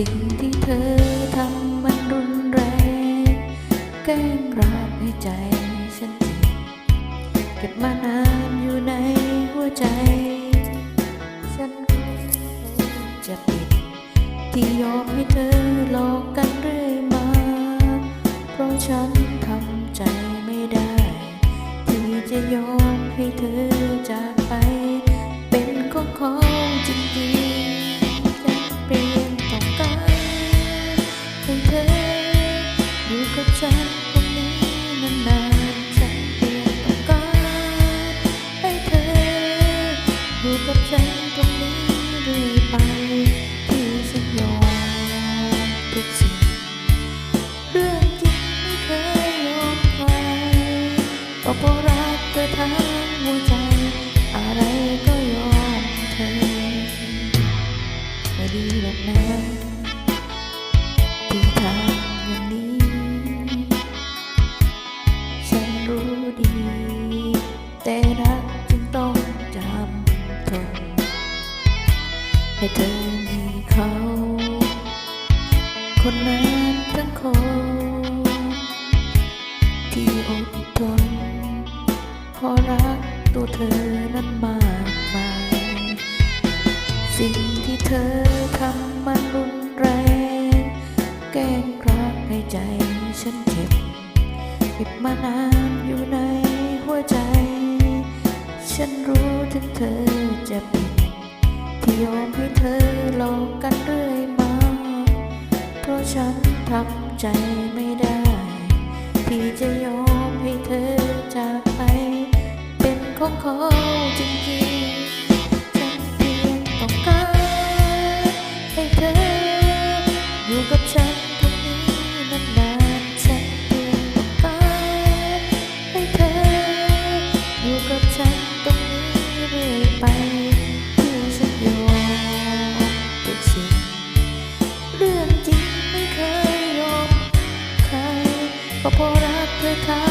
สิ่งที่เธอทำมันรุนแรง แกล้งรักให้ใจฉันเจ็บเก็บมานานอยู่ในหัวใจ ฉันจะปิด ที่ยอมให้เธอหลอกกันเรื่อยมา เพราะฉันทำใจไม่ได้ ที่จะยอมให้เธอจากไป อยู่กับฉันตรงนี้เรื่อยไป ที่ฉันยอมทุกสิ่งเรื่องจริงไม่เคยยอมใครก็เพราะรักเธอทั้งหัวใจ อะไรก็ยอมเธอ ไม่ดีหรอกนะที่ทำอย่างนี้ ฉันรู้ดี แต่ ให้เธอมีเขา คนนั้นทั้งคน ที่อดทนเพราะรักตัวเธอนั้นมากมาย สิ่งที่เธอทำมันรุนแรง แกล้งรักให้ใจฉันเจ็บเก็บมานานอยู่ในหัวใจ ฉันรู้ถึงเธอจะผิดที่ ยอมให้เธอหลอกกันเรื่อยมา เพราะฉันทำใจไม่ได้ ที่จะยอมให้เธอจากไป เป็นของเขาจริงๆ รั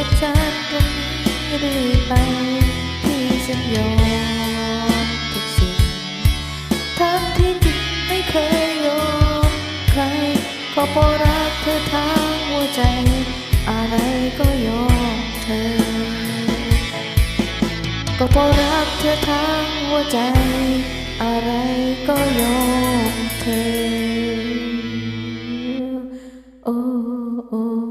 อยู่กับฉันตรงนี้เรื่อยไปที่ฉันยอมทุกสิ่งทั้งที่จริงไม่เคยยอมใครก็เพราะรักเธอทั้งหัวใจ อะไรก็ยอมเธอ ก็เพราะรักเธอทั้งหัวใจ อะไรก็ยอมเธอโอ้โอ้